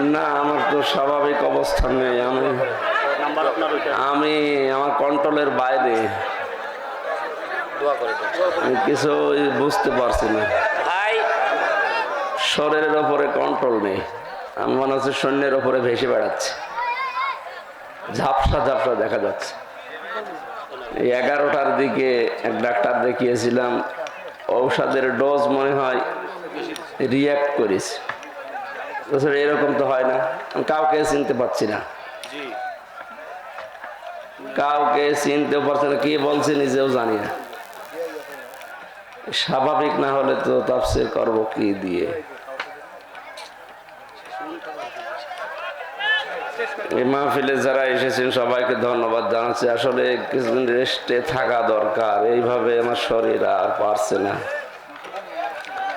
না আমার তো স্বাভাবিক অবস্থান নেই আমি আমি আমার কন্ট্রোলের বাইরে। কিছু বুঝতে পারছি না। ভাই। শরীরের ওপরে কন্ট্রোল নেই। আমি মনে হচ্ছে সৈন্যের ওপরে ভেসে বেড়াচ্ছে। ঝাপসা ঝাপসা দেখা যাচ্ছে। এই এগারোটার দিকে এক ডাক্তার দেখিয়েছিলাম ঔষধের ডোজ মনে হয় রিয়াক্ট করেছে। এরকম তো হয় না। আমি কাউকে চিনতে পারছি না। কাউকে চিনতেও পারছি না কি বলছে নিজেও জানি না। স্বাভাবিক না হলে তো তাফসির করব কি দিয়ে? এই মাহফিলে যারা এসেছেন সবাইকে ধন্যবাদ জানাচ্ছি। আসলে কিছুদিন রেস্টে থাকা দরকার এইভাবে আমার শরীর আর পারছে না।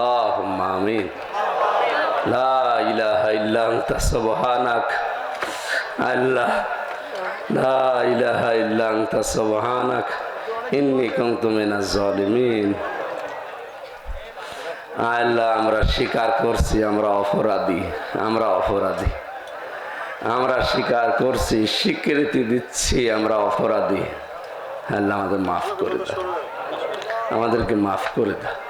আল্লাহ আমিন। সুবহানাক। আল্লাহ, লা ইলাহা ইল্লা আনতা, সুবহানাক। ইন্নী কুনতু মিনাজ জালিমিন। আল্লাহ, আমরা স্বীকার করছি, আমরা অপরাধী আমরা অপরাধী। আমরা স্বীকার করছি, স্বীকৃতি দিচ্ছি, আমরা অপরাধী। আল্লাহ আমাদের মাফ করে দাও। আমাদেরকে মাফ করে দাও।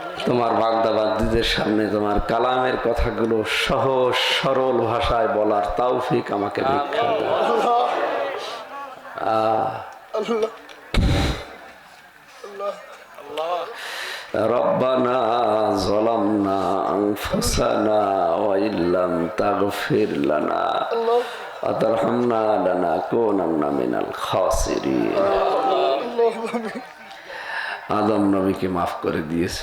তোমার বাগদাবাদীদের সামনে তোমার কালামের কথাগুলো সহজ সরল ভাষায় বলার তৌফিক আমাকে ভিক্ষা দাও আহ। ربنا ظلمنا أنفسنا وإن لم تغفر لنا وترحمنا لنكونن من الخاسرين আদম নবীকে মাফ করে দিয়েছে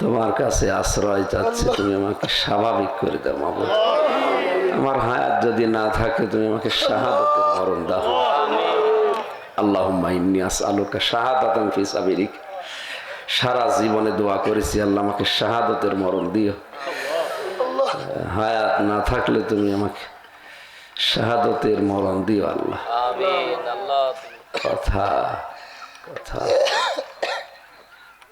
তোমার কাছে আশ্রয় চাচ্ছি তুমি আমাকে স্বাভাবিক করে দাও মাবুদ আমার হায়াত যদি না থাকে তুমি আমাকে শাহাদতের মরণ দাও। আল্লাহ ইন্নি আসআলুকা শাহাদাতান ফি সাবিলিক। সারা জীবনে দোয়া করেছি আল্লাহ আমাকে শাহাদতের মরণ দিও। হায়াত না থাকলে তুমি আমাকে শাহাদতের মরণ দিও আল্লাহ। আল্লাহ। কথা কথা।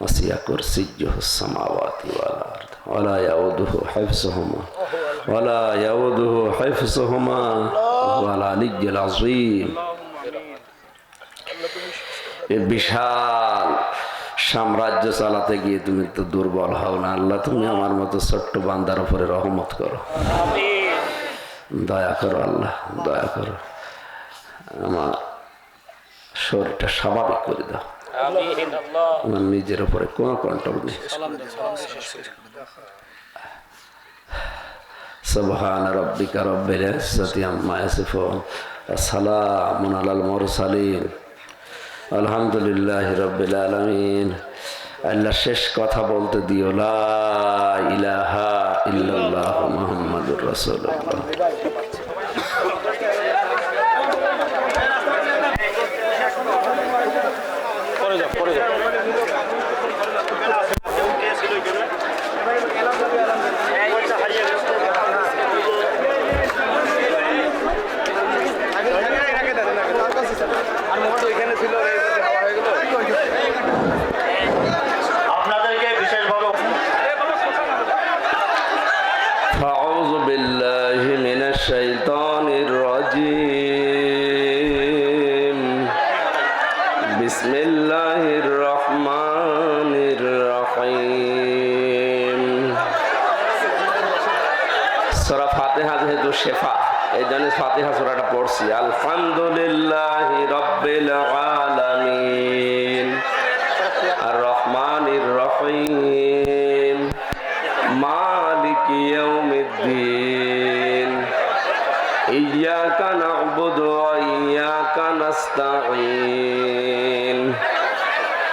وسع كرسيه السماوات والأرض ولا يؤوده حفظهما ولا يؤوده حفظهما وهو العلي العظيم এই বিশাল সাম্রাজ্য চালাতে গিয়ে তুমি তো দুর্বল হও না আল্লাহ তুমি আমার মতো ছোট্ট বান্দার উপরে রহমত করো দয়া করো আল্লাহ দয়া করো আমার শরীরটা স্বাভাবিক করে দাও আমিন আল্লাহ আমার নিজের উপরে কোনো কন্ট্রোল নেই سبحان ربك رب العزة عما يصفون وسلام على المرسلين الحمد لله رب العالمين আল্লাহ শেষ কথা বলতে দিও লা ইলাহা ইল্লাল্লাহ মুহাম্মাদুর রাসূলুল্লাহ الشيطان الرجيم بسم الله الرحمن الرحيم সূরা ফাতিহা যেহেতু শেফা এই জন্য ফাতিহা সূরাটা পড়ছি আলহামদুলিল্লাহ রাব্বিল আলামিন আর রহমানির রহিম মালিক ইয়াউমিদ্দিন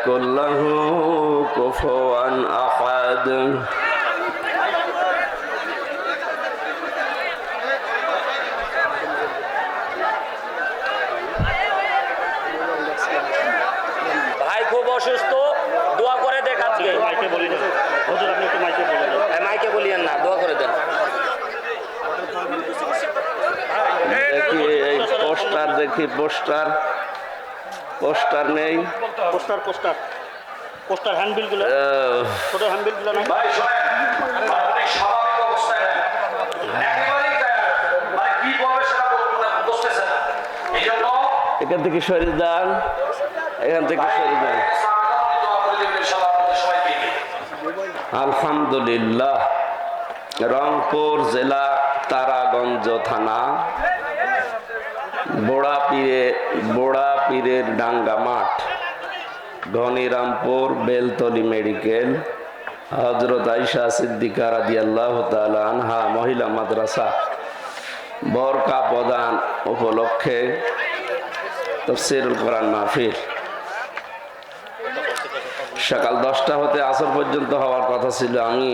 يكن له كفوا أحد ভাই খুব অসুস্থ দোয়া করে দেখ আজকে মাইকে বলি না হুজুর আপনি একটু মাইকে বলে দেন মাইকে বলিয়েন না দোয়া করে দেন দেখি এই পোস্টার দেখি পোস্টার পোস্টার নেই। পোস্টার পোস্টার পোস্টার হ্যান্ডবিলগুলো আহ, ছোট হ্যান্ডবিলগুলো না ভাই শোনেন। আপনি স্বাভাবিক অবস্থায় একেবারেই মানে কি বলবে সেটা বলব না, বুঝতেছেন? না। এখান থেকে সরে যান। এখান থেকে সরে সবাইকে নিয়ে। আলহামদুলিল্লাহ। রংপুর জেলা তারাগঞ্জ থানা। বোড়া পীরে বোড়া পীরের ডাঙ্গা মাঠ। ঘনিরামপুর বেলতলি মেডিকেল। হজরত আইসা সিদ্দিকা রাজি আল্লাহ আনহা, মহিলা মাদ্রাসা। বরকা প্রদান উপলক্ষে তফসিরুল কোরআন মাহফিল। সকাল দশটা হতে আসর পর্যন্ত হওয়ার কথা ছিল। আমি